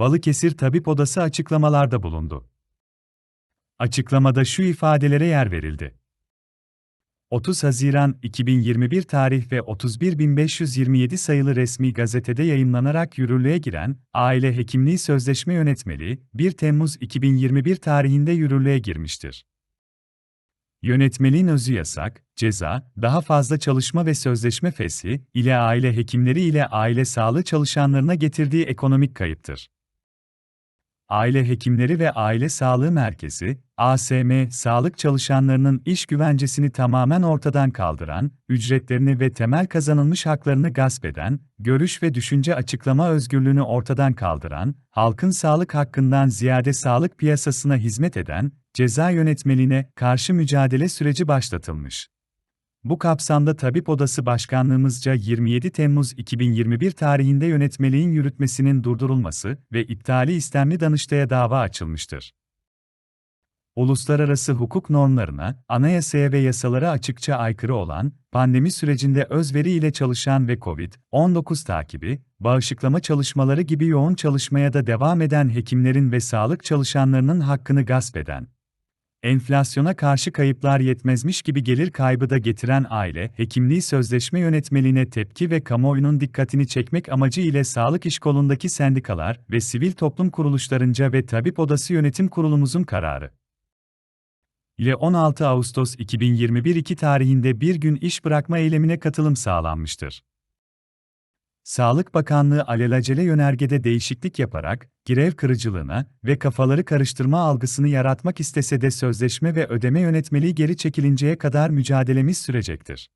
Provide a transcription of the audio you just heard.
Balıkesir Tabip Odası açıklamalarda bulundu. Açıklamada şu ifadelere yer verildi. 30 Haziran 2021 tarih ve 31527 sayılı resmi gazetede yayınlanarak yürürlüğe giren Aile Hekimliği Sözleşme Yönetmeliği 1 Temmuz 2021 tarihinde yürürlüğe girmiştir. Yönetmeliğin özü yasak, ceza, daha fazla çalışma ve sözleşme feshi ile aile hekimleri ile aile sağlığı çalışanlarına getirdiği ekonomik kayıptır. Aile Hekimleri ve Aile Sağlığı Merkezi, ASM, sağlık çalışanlarının iş güvencesini tamamen ortadan kaldıran, ücretlerini ve temel kazanılmış haklarını gasp eden, görüş ve düşünce açıklama özgürlüğünü ortadan kaldıran, halkın sağlık hakkından ziyade sağlık piyasasına hizmet eden, ceza yönetmeliğine karşı mücadele süreci başlatılmış. Bu kapsamda Tabip Odası Başkanlığımızca 27 Temmuz 2021 tarihinde yönetmeliğin yürütmesinin durdurulması ve iptali istemli Danıştay'a dava açılmıştır. Uluslararası hukuk normlarına, anayasaya ve yasalara açıkça aykırı olan, pandemi sürecinde özveri ile çalışan ve COVID-19 takibi, bağışıklama çalışmaları gibi yoğun çalışmaya da devam eden hekimlerin ve sağlık çalışanlarının hakkını gasp eden, enflasyona karşı kayıplar yetmezmiş gibi gelir kaybı da getiren aile, hekimliği sözleşme yönetmeliğine tepki ve kamuoyunun dikkatini çekmek amacı ile sağlık iş kolundaki sendikalar ve sivil toplum kuruluşlarınca ve Tabip Odası Yönetim Kurulumuzun kararı ile 16 Ağustos 2021 2 tarihinde bir gün iş bırakma eylemine katılım sağlanmıştır. Sağlık Bakanlığı alelacele yönergede değişiklik yaparak, grev kırıcılığına ve kafaları karıştırma algısını yaratmak istese de sözleşme ve ödeme yönetmeliği geri çekilinceye kadar mücadelemiz sürecektir.